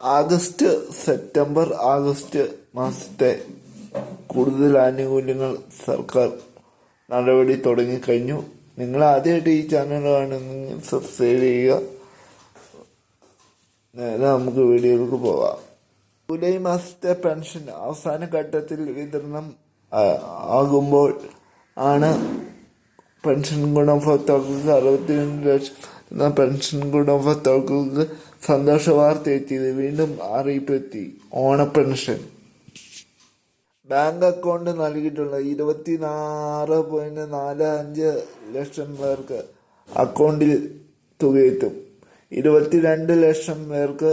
August September August മാസത്തെ കൂടുതൽ ആനുകൂല്യങ്ങൾ സർക്കാർ നടപടി തുടങ്ങിക്കഴിഞ്ഞു നിങ്ങൾ ആദ്യമായിട്ട് ഈ ചാനൽ കാണുന്നെങ്കിൽ സബ്സ്ക്രൈബ് ചെയ്യുക. നേരെ നമുക്ക് വീഡിയോയിലേക്ക് പോവാം ജൂലൈ മാസത്തെ പെൻഷൻ അവസാന ഘട്ടത്തിൽ വിതരണം ആകുമ്പോൾ ആണ് പെൻഷൻ ഗുണഭോക്താക്കൾക്ക് അറുപത്തിരണ്ട് ലക്ഷം പെൻഷൻ ഗുണഭോക്താക്കൾക്ക് സന്തോഷ വാർത്ത എത്തിയത് വീണ്ടും അറിയിപ്പ് എത്തി ഓണ പെൻഷൻ ബാങ്ക് അക്കൗണ്ട് നൽകിയിട്ടുള്ള ഇരുപത്തിനാറ് പോയിന്റ് നാല് അഞ്ച് ലക്ഷം പേർക്ക് അക്കൗണ്ടിൽ തുകയെത്തും. ഇരുപത്തിരണ്ട് ലക്ഷം പേർക്ക്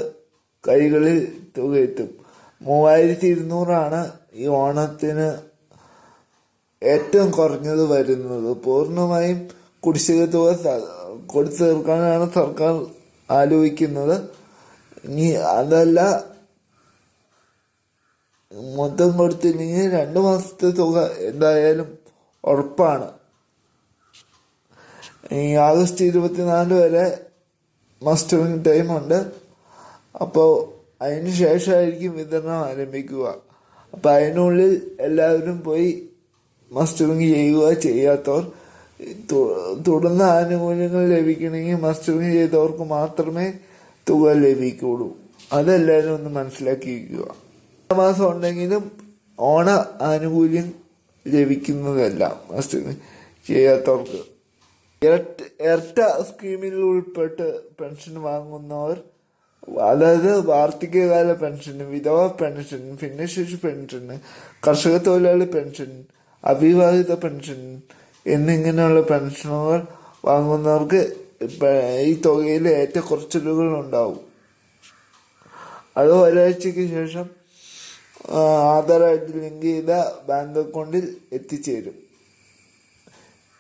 കൈകളിൽ തുകയെത്തും. മൂവായിരത്തി ഇരുന്നൂറാണ് ഈ ഓണത്തിന് ഏറ്റവും കുറഞ്ഞത് വരുന്നത്. പൂർണമായും കുടിശ്ശിക തുക കൊടുത്തു തീർക്കാനാണ് സർക്കാർ ആലോചിക്കുന്നത്. നീ അതല്ല മൊത്തം കൊടുത്തില്ലെങ്കിൽ രണ്ട് മാസത്തെ തുക എന്തായാലും ഉറപ്പാണ്. ഈ ആഗസ്റ്റ് ഇരുപത്തിനാല് വരെ മസ്റ്ററിങ് ഉണ്ട്. അപ്പോൾ അതിന് ശേഷമായിരിക്കും വിതരണം ആരംഭിക്കുക. അപ്പോൾ അതിനുള്ളിൽ എല്ലാവരും പോയി മസ്റ്ററിങ് ചെയ്യുക ചെയ്യാത്തവർ തുടർന്ന് ആനുകൂല്യങ്ങൾ ലഭിക്കണമെങ്കിൽ മസ്റ്ററിങ് ചെയ്തവർക്ക് മാത്രമേ തുക ലഭിക്കുള്ളൂ. അതെല്ലാവരും ഒന്ന് മനസ്സിലാക്കിയിരിക്കുക. മാസം ഉണ്ടെങ്കിലും ഓണ ആനുകൂല്യം ലഭിക്കുന്നതല്ല മസ്റ്ററിങ് ചെയ്യാത്തവർക്ക്. ഇരട്ട ഇരട്ട സ്കീമിൽ ഉൾപ്പെട്ട് പെൻഷൻ വാങ്ങുന്നവർ അതായത് വാർദ്ധക്യകാല പെൻഷൻ വിധവ പെൻഷൻ ഭിന്നശേഷി പെൻഷൻ കർഷക തൊഴിലാളി പെൻഷൻ അവിവാഹിത പെൻഷൻ എന്നിങ്ങനെയുള്ള പെൻഷനുകൾ വാങ്ങുന്നവർക്ക് ഈ തുകയിൽ ഏറ്റക്കുറച്ചിലുകൾ ഉണ്ടാവും. അത് ഒരാഴ്ചയ്ക്ക് ശേഷം ആധാറായിട്ട് ലിങ്ക് ചെയ്ത ബാങ്ക് അക്കൗണ്ടിൽ എത്തിച്ചേരും.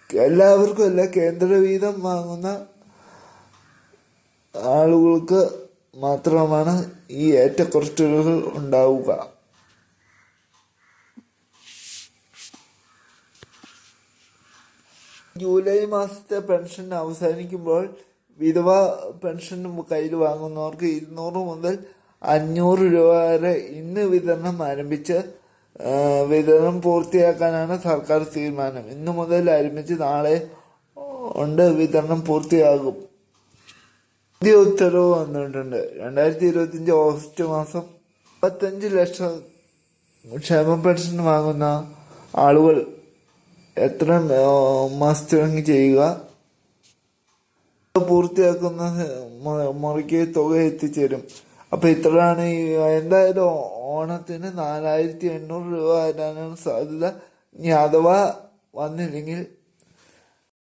എല്ലാവർക്കും അല്ല കേന്ദ്ര വീതം വാങ്ങുന്ന ആളുകൾക്ക് മാത്രമാണ് ഈ ഏറ്റക്കുറച്ചിലുകൾ ഉണ്ടാവുക. ജൂലൈ മാസത്തെ പെൻഷൻ അവസാനിക്കുമ്പോൾ വിധവ പെൻഷൻ കയ്യിൽ വാങ്ങുന്നവർക്ക് ഇരുന്നൂറ് മുതൽ അഞ്ഞൂറ് രൂപ വരെ ഇന്ന് വിതരണം ആരംഭിച്ച് വിതരണം പൂർത്തിയാക്കാനാണ് സർക്കാർ തീരുമാനം. ഇന്നു മുതൽ ആരംഭിച്ച് നാളെ ഉണ്ട് വിതരണം പൂർത്തിയാകും. പുതിയ ഉത്തരവ് വന്നിട്ടുണ്ട്. രണ്ടായിരത്തി ഇരുപത്തിയഞ്ച് ഓഗസ്റ്റ് മാസം മുപ്പത്തഞ്ച് ലക്ഷം ക്ഷേമ പെൻഷൻ വാങ്ങുന്ന ആളുകൾ എത്ര മാസ്റ്ററിങ് ചെയ്യുക. പൂർത്തിയാക്കുന്ന മുറിക്ക് തുക എത്തിച്ചേരും. അപ്പൊ ഇത്രയാണ് എന്തായാലും ഓണത്തിന് നാലായിരത്തി എണ്ണൂറ് രൂപ വരാനാണ് സാധ്യത. ഇനി അഥവാ വന്നില്ലെങ്കിൽ